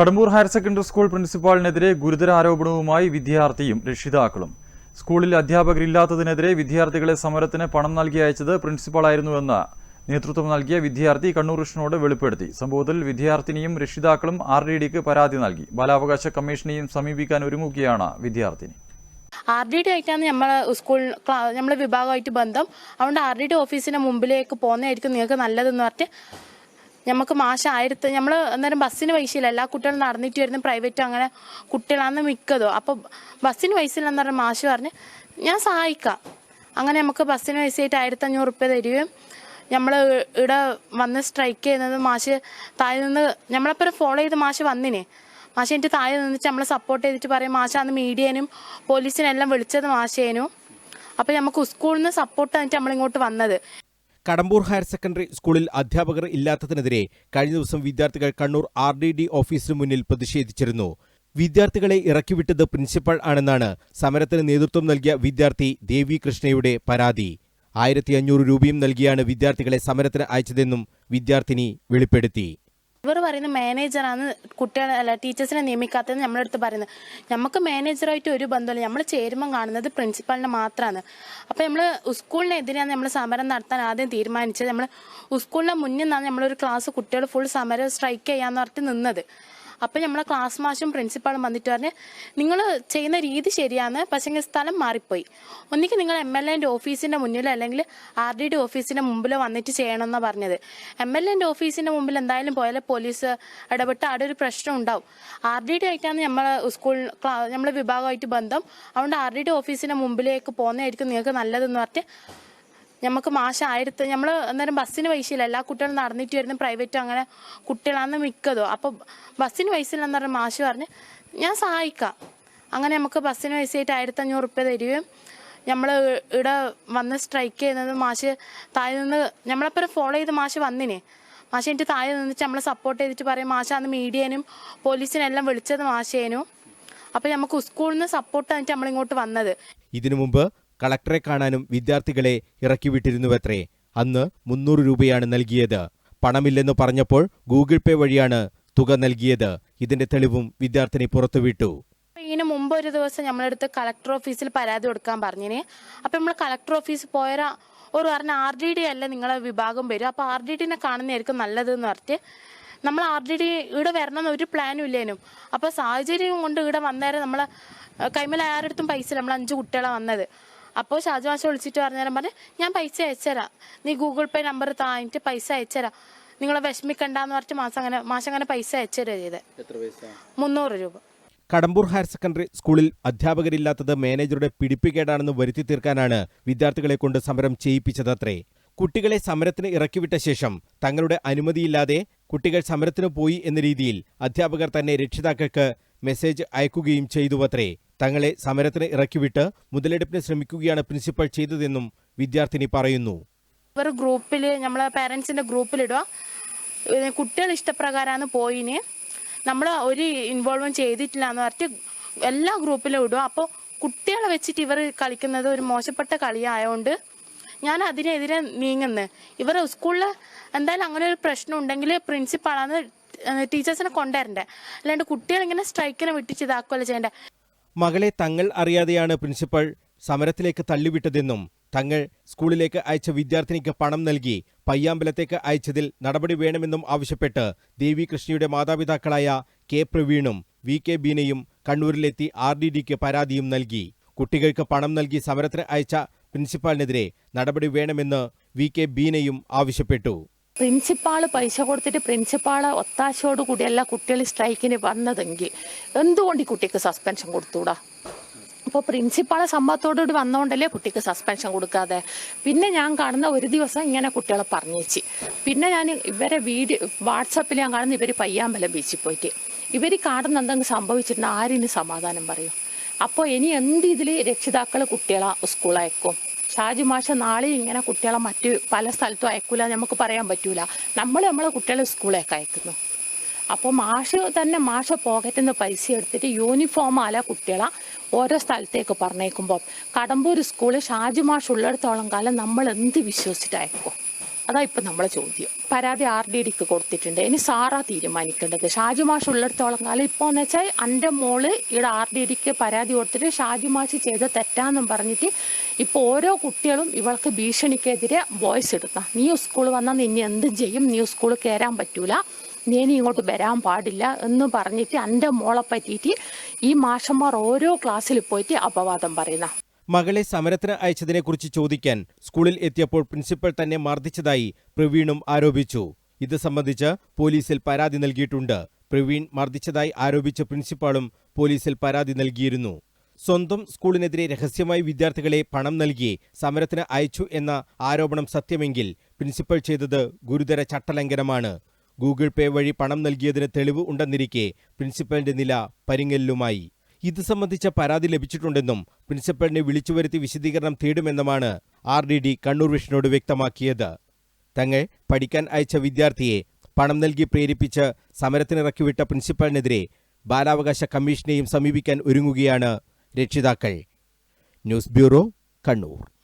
Kadambur higher secondary school പ്രിൻസിപ്പാളിനെതിരെ ഗുരുതര ആരോപണവുമായി വിദ്യാർത്ഥിയും രക്ഷിതാക്കളും. സ്കൂളിൽ അധ്യാപകരില്ലാത്തതിനെതിരെ വിദ്യാർത്ഥികളെ സമരത്തിന് പണം നൽകി അയച്ചത് പ്രിൻസിപ്പാളായിരുന്നുവെന്ന് നേതൃത്വം നൽകിയ വിദ്യാർത്ഥി കണ്ണൂർ കൃഷ്ണനോട് വെളിപ്പെടുത്തി. സംഭവത്തിൽ വിദ്യാർത്ഥിനിയും രക്ഷിതാക്കളും ആർ ഡി ഡിക്ക് പരാതി നൽകി. ബാലാവകാശ കമ്മീഷനെയും സമീപിക്കാൻ ഒരുങ്ങുകയാണ് വിദ്യാർത്ഥിനി. ആർ ഡി ഡി ആയിട്ടാണ് നമ്മളെ സ്കൂൾ നമ്മളെ വിഭാഗമായിട്ട് ബന്ധം. അതുകൊണ്ട് ആർ ഡി ഡി ഓഫീസിന്റെ മുമ്പിലേക്ക് പോകുന്നതായിരിക്കും നിങ്ങൾക്ക് നല്ലതെന്ന് പറഞ്ഞിട്ട് നമുക്ക് മാസം ആയിരത്തി നമ്മൾ അന്നേരം ബസ്സിന് പൈസയില്ല. എല്ലാ കുട്ടികളും നടന്നിട്ട് വരുന്ന പ്രൈവറ്റ് അങ്ങനെ കുട്ടികളാണ് മിക്കതോ. അപ്പോൾ ബസ്സിന് ഇല്ലെന്ന് പറഞ്ഞ മാഷ് പറഞ്ഞ് ഞാൻ സഹായിക്കാം. അങ്ങനെ നമുക്ക് ബസ്സിന് പൈസയായിട്ട് ആയിരത്തി അഞ്ഞൂറ് റുപ്യ തരികയും നമ്മൾ ഇവിടെ വന്ന് സ്ട്രൈക്ക് ചെയ്യുന്നത് മാഷ് താഴെ നിന്ന് നമ്മളെപ്പം ഫോളോ ചെയ്ത് മാഷ് വന്നിനെ. മാഷ് എനിക്ക് താഴെ നിന്നിട്ട് നമ്മളെ സപ്പോർട്ട് ചെയ്തിട്ട് പറയും മാഷ അന്ന് മീഡിയനും പോലീസിനെല്ലാം വിളിച്ചത് മാഷേനും. അപ്പോൾ നമുക്ക് സ്കൂളിൽ നിന്ന് സപ്പോർട്ട് തന്നിട്ട് നമ്മളിങ്ങോട്ട് വന്നത്. കടമ്പൂർ ഹയർ സെക്കൻഡറി സ്കൂളിൽ അധ്യാപകർ ഇല്ലാത്തതിനെതിരെ കഴിഞ്ഞ ദിവസം വിദ്യാർത്ഥികൾ കണ്ണൂർ ആർ ഡി ഡി ഓഫീസിന് മുന്നിൽ പ്രതിഷേധിച്ചിരുന്നു. വിദ്യാർത്ഥികളെ ഇറക്കിവിട്ടത് പ്രിൻസിപ്പൾ ആണെന്നാണ് സമരത്തിന് നേതൃത്വം നൽകിയ വിദ്യാർത്ഥി ദേവി കൃഷ്ണയുടെ പരാതി. ആയിരത്തി അഞ്ഞൂറ് രൂപയും നൽകിയാണ് വിദ്യാർത്ഥികളെ സമരത്തിന് അയച്ചതെന്നും വിദ്യാർത്ഥിനി വെളിപ്പെടുത്തി. ഇവർ പറയുന്ന മാനേജറാണ് കുട്ടികളെ അല്ല ടീച്ചേഴ്സിനെ നിയമിക്കാത്തതെന്ന് നമ്മളെടുത്ത് പറയുന്നത്. നമുക്ക് മാനേജറായിട്ട് ഒരു ബന്ധമില്ല നമ്മൾ ചേരുമ്പം കാണുന്നത് പ്രിൻസിപ്പാളിനെ മാത്രമാണ് അപ്പോൾ നമ്മൾ സ്കൂളിനെതിരെയാണ് നമ്മൾ സമരം നടത്താൻ ആദ്യം തീരുമാനിച്ചത്. നമ്മൾ സ്കൂളിന്റെ മുന്നിൽ നിന്നാണ് നമ്മളൊരു ക്ലാസ് കുട്ടികൾ ഫുൾ സമരം സ്ട്രൈക്ക് ചെയ്യാന്ന് പറഞ്ഞിട്ട് നിന്നത്. അപ്പം നമ്മളെ ക്ലാസ് മാഷും പ്രിൻസിപ്പാളും വന്നിട്ട് പറഞ്ഞ് നിങ്ങൾ ചെയ്യുന്ന രീതി ശരിയാണ് പക്ഷേ സ്ഥലം മാറിപ്പോയി. ഒന്നിക്ക് നിങ്ങൾ എം എൽ എന്റെ ഓഫീസിന്റെ മുന്നിലോ അല്ലെങ്കിൽ ആർ ഡി ഡി ഓഫീസിന്റെ മുമ്പിലോ വന്നിട്ട് ചെയ്യണമെന്നാണ് പറഞ്ഞത്. എം എൽ എന്റെ ഓഫീസിന്റെ മുമ്പിൽ എന്തായാലും പോയാലും പോലീസ് ഇടപെട്ട് അവിടെ ഒരു പ്രശ്നം ഉണ്ടാവും. ആർ ഡി ഡി ആയിട്ടാണ് നമ്മളെ സ്കൂൾ നമ്മളെ വിഭാഗമായിട്ട് ബന്ധം. അതുകൊണ്ട് ആർ ഡി ഡി ഓഫീസിന്റെ മുമ്പിലേക്ക് പോകുന്നതായിരിക്കും നിങ്ങൾക്ക് നല്ലതെന്ന് പറഞ്ഞിട്ട് നമുക്ക് മാസം ആയിരത്തി നമ്മൾ അന്നേരം ബസ്സിന് പൈസ ഇല്ല എല്ലാ കുട്ടികളും നടന്നിട്ട് വരുന്ന പ്രൈവറ്റ് അങ്ങനെ കുട്ടികളാണ് മിക്കതോ. അപ്പോൾ ബസ്സിന് പൈസ ഇല്ലെന്ന് പറഞ്ഞ മാഷ് പറഞ്ഞ് ഞാൻ സഹായിക്കാം. അങ്ങനെ നമുക്ക് ബസ്സിന് പൈസയായിട്ട് ആയിരത്തി അഞ്ഞൂറ് റുപ്യ തരികയും നമ്മൾ ഇവിടെ വന്ന് സ്ട്രൈക്ക് ചെയ്യുന്നത് മാഷ് താഴെ നിന്ന് നമ്മളെപ്പം ഫോളോ ചെയ്ത് മാഷ് വന്നിനെ. മാഷ് എനിക്ക് താഴെ നിന്നിട്ട് നമ്മളെ സപ്പോർട്ട് ചെയ്തിട്ട് പറയും മാഷ അന്ന് മീഡിയനും പോലീസിനെല്ലാം വിളിച്ചത് മാഷേനും. അപ്പോൾ നമുക്ക് സ്കൂളിൽ നിന്ന് സപ്പോർട്ട് നമ്മൾ നമ്മളിങ്ങോട്ട് വന്നത്. ഇതിനു മുമ്പ് കളക്ടറെ കാണാനും വിദ്യാർത്ഥികളെ ഇറക്കിവിട്ടിരുന്നുവത്രേ. അന്ന് മുന്നൂറ് രൂപയാണ് നൽകിയത്. പണമില്ലെന്ന് പറഞ്ഞപ്പോൾ ഗൂഗിൾ പേ വഴിയാണ് തുക നൽകിയത്. ഇതിന്റെ തെളിവും വിദ്യാർത്ഥിനി പുറത്തുവിട്ടു. ഇതിന് മുമ്പ് ഒരു ദിവസം നമ്മളെടുത്ത് കളക്ടർ ഓഫീസിൽ പരാതി കൊടുക്കാൻ പറഞ്ഞിന്. അപ്പം നമ്മൾ കളക്ടർ ഓഫീസിൽ പോയാൽ ഒരു പറഞ്ഞ ആർ ഡി ഡി അല്ല നിങ്ങളെ വിഭാഗം വരും. അപ്പോൾ ആർ ഡി ഡിനെ കാണുന്നതായിരിക്കും നല്ലതെന്ന് പറഞ്ഞിട്ട് നമ്മൾ ആർ ഡി ഡി ഇവിടെ വരണമെന്ന് ഒരു പ്ലാനും ഇല്ലേനും. അപ്പോൾ സാഹചര്യം കൊണ്ട് ഇവിടെ വന്നേരം കൈമല ആരടുത്തും പൈസ നമ്മൾ അഞ്ച് കുട്ടികളെ വന്നത്. അപ്പോൾ ഷാജു മാഷ വിളിച്ചിട്ട് പറഞ്ഞേരം പറഞ്ഞു ഞാൻ പൈസ അയച്ചുതരാം. നീ ഗൂഗിൾ പേ നമ്പർ താങ്ങിട്ട് പൈസ അയച്ചുതരാം. നിങ്ങളെ വിഷമിക്കണ്ടെന്ന് പറഞ്ഞിട്ട് മാസം അങ്ങനെ മാസം അങ്ങനെ പൈസ അയച്ചുതരുക ചെയ്തത് മുന്നൂറ് രൂപ. കടമ്പൂർ ഹയർ സെക്കൻഡറി സ്കൂളിൽ അധ്യാപകരില്ലാത്തത് മാനേജറുടെ പിടിപ്പുകേടാണെന്ന് വരുത്തി തീർക്കാനാണ് വിദ്യാർത്ഥികളെ കൊണ്ട് സമരം ചെയ്യിപ്പിച്ചതത്രേ. കുട്ടികളെ സമരത്തിന് ഇറക്കിവിട്ട ശേഷം തങ്ങളുടെ അനുമതിയില്ലാതെ കുട്ടികൾ സമരത്തിന് പോയി എന്ന രീതിയിൽ അധ്യാപകർ തന്നെ രക്ഷിതാക്കൾക്ക് മെസ്സേജ് അയക്കുകയും ചെയ്തുവത്രേ. തങ്ങളെ സമരത്തിന് ഇറക്കിവിട്ട് മുതലെടുപ്പിന് ശ്രമിക്കുകയാണ് പ്രിൻസിപ്പൽ ചെയ്തതെന്നും വിദ്യാർത്ഥിനി പറയുന്നു. ഇവർ ഗ്രൂപ്പിൽ നമ്മളെ പാരൻസിന്റെ ഗ്രൂപ്പിലിടുക. കുട്ടികൾ ഇഷ്ടപ്രകാരമാണ് പോയിന്. നമ്മൾ ഒരു ഇൻവോൾവ് ചെയ്തിട്ടില്ല എന്ന് പറഞ്ഞിട്ട് എല്ലാ ഗ്രൂപ്പിലും ഇടുക. അപ്പോൾ കുട്ടികളെ വെച്ചിട്ട് ഇവർ കളിക്കുന്നത് ഒരു മോശപ്പെട്ട കളിയായതുകൊണ്ട് ഞാൻ അതിനെതിരെ നീങ്ങുന്നത് ഇവർ സ്കൂളിൽ എന്തായാലും അങ്ങനെ ഒരു പ്രശ്നം ഉണ്ടെങ്കിൽ പ്രിൻസിപ്പാളാണ് ടീച്ചേഴ്സിനെ കൊണ്ടുവരണ്ടേ? അല്ലാണ്ട് കുട്ടികളിങ്ങനെ സ്ട്രൈക്കിനെ വിട്ടിച്ച് ഇതാക്കുകയല്ല ചെയ്യേണ്ടത് മകളെ തങ്ങൾ അറിയാതെയാണ് പ്രിൻസിപ്പൽ സമരത്തിലേക്ക് തള്ളിവിട്ടതെന്നും തങ്ങൾ സ്കൂളിലേക്ക് അയച്ച വിദ്യാർത്ഥിനിക്ക് പണം നൽകി പയ്യാമ്പലത്തേക്ക് അയച്ചതിൽ നടപടി വേണമെന്നും ആവശ്യപ്പെട്ട് ദേവി കൃഷ്ണയുടെ മാതാപിതാക്കളായ കെ പ്രവീണും വി കെ ബീനയും കണ്ണൂരിലെത്തി ആർ ഡി ഡിക്ക് പരാതിയും നൽകി. കുട്ടികൾക്ക് പണം നൽകി സമരത്തിന് അയച്ച പ്രിൻസിപ്പാളിനെതിരെ നടപടി വേണമെന്ന് വി കെ ബീനയും ആവശ്യപ്പെട്ടു. പ്രിൻസിപ്പാൾ പൈസ കൊടുത്തിട്ട് പ്രിൻസിപ്പാൾ ഒത്താശയോട് കൂടിയല്ല കുട്ടികൾ സ്ട്രൈക്കിന് വന്നതെങ്കിൽ എന്തുകൊണ്ട് ഈ കുട്ടിക്ക് സസ്പെൻഷൻ കൊടുത്തൂടാ? അപ്പോൾ പ്രിൻസിപ്പാളെ സമ്മതത്തോടുകൂടി വന്നതുകൊണ്ടല്ലേ കുട്ടിക്ക് സസ്പെൻഷൻ കൊടുക്കാതെ? പിന്നെ ഞാൻ കാണുന്ന ഒരു ദിവസം ഇങ്ങനെ കുട്ടികളെ പറഞ്ഞേച്ച്. പിന്നെ ഞാൻ ഇവരെ വീഡിയോ വാട്സപ്പിൽ ഞാൻ കാണുന്ന ഇവർ പയ്യാമ്പലം ബീച്ചിൽ പോയിട്ട്. ഇവർ കാണുന്ന എന്തെങ്കിലും സംഭവിച്ചിട്ടുണ്ടെങ്കിൽ ആരിന് സമാധാനം പറയും? അപ്പോൾ ഇനി എന്ത് ഇതിൽ രക്ഷിതാക്കൾ കുട്ടികളെ സ്കൂളിൽ അയക്കും ഷാജി മാഷ നാളെ ഇങ്ങനെ കുട്ടികളെ മറ്റ് പല സ്ഥലത്തും അയക്കൂല നമുക്ക് പറയാൻ പറ്റൂല. നമ്മൾ നമ്മളെ കുട്ടികളെ സ്കൂളിലേക്ക് അയക്കുന്നു. അപ്പോൾ മാഷ് തന്നെ മാഷ പോക്കറ്റിൽ നിന്ന് പൈസ എടുത്തിട്ട് യൂണിഫോം ആല കുട്ടികളെ ഓരോ സ്ഥലത്തേക്ക് പറഞ്ഞേക്കുമ്പോൾ കടമ്പൂർ സ്കൂളിൽ ഷാജി മാഷ് ഉള്ളിടത്തോളം കാലം നമ്മൾ എന്ത് വിശ്വസിച്ചിട്ട് അയക്കും? അതാ ഇപ്പം നമ്മളെ ചോദ്യം. പരാതി ആർ ഡി ഡിക്ക് കൊടുത്തിട്ടുണ്ട്. ഇനി സാറാ തീരുമാനിക്കേണ്ടത്. ഷാജു മാഷ് ഉള്ളിടത്തോളം കാലം ഇപ്പോൾ എന്ന് വെച്ചാൽ എന്റെ മോൾ ഇവിടെ ആർ ഡി ഡിക്ക് പരാതി കൊടുത്തിട്ട് ഷാജു മാഷ് ചെയ്ത തെറ്റാന്നും പറഞ്ഞിട്ട് ഇപ്പോൾ ഓരോ കുട്ടികളും ഇവൾക്ക് ഭീഷണിക്കെതിരെ വോയിസ് ഇടുന്ന. നീ സ്കൂൾ വന്നാൽ നിന്നെ എന്തും ചെയ്യും. നീ സ്കൂളിൽ കയറാൻ പറ്റൂല. നീ ഇനി ഇങ്ങോട്ട് വരാൻ പാടില്ല എന്ന് പറഞ്ഞിട്ട് എന്റെ മോളെ പറ്റിയിട്ട് ഈ മാഷന്മാർ ഓരോ ക്ലാസ്സിൽ പോയിട്ട് അപവാദം പറയുന്ന. മകളെ സമരത്തിന് അയച്ചതിനെക്കുറിച്ച് ചോദിക്കാൻ സ്കൂളിൽ എത്തിയപ്പോൾ പ്രിൻസിപ്പൽ തന്നെ മർദ്ദിച്ചതായി പ്രവീണും ആരോപിച്ചു. ഇത് സംബന്ധിച്ച് പോലീസിൽ പരാതി നൽകിയിട്ടുണ്ട്. പ്രവീൺ മർദ്ദിച്ചതായി ആരോപിച്ച പ്രിൻസിപ്പാളും പോലീസിൽ പരാതി നൽകിയിരുന്നു. സ്വന്തം സ്കൂളിനെതിരെ രഹസ്യമായി വിദ്യാർത്ഥികളെ പണം നൽകി സമരത്തിന് അയച്ചു എന്ന ആരോപണം സത്യമെങ്കിൽ പ്രിൻസിപ്പൽ ചെയ്തത് ഗുരുതര ചട്ടലംഘനമാണ്. ഗൂഗിൾ പേ വഴി പണം നൽകിയതിന് തെളിവ് ഉണ്ടെന്നിരിക്കെ പ്രിൻസിപ്പലിന്റെ നില പരിങ്ങലിലുമായി. ഇത് സംബന്ധിച്ച പരാതി ലഭിച്ചിട്ടുണ്ടെന്നും പ്രിൻസിപ്പലിനെ വിളിച്ചുവരുത്തി വിശദീകരണം തേടുമെന്നുമാണ് ആർ ഡി ഡി കണ്ണൂർ വിഷ്ണുവോട് വ്യക്തമാക്കിയത്. തങ്ങൾ പഠിക്കാൻ അയച്ച വിദ്യാർത്ഥിയെ പണം നൽകി പ്രേരിപ്പിച്ച് സമരത്തിനിറക്കിവിട്ട പ്രിൻസിപ്പലിനെതിരെ ബാലാവകാശ കമ്മീഷനെയും സമീപിക്കാൻ ഒരുങ്ങുകയാണ് രക്ഷിതാക്കൾ. News bureau Kannur.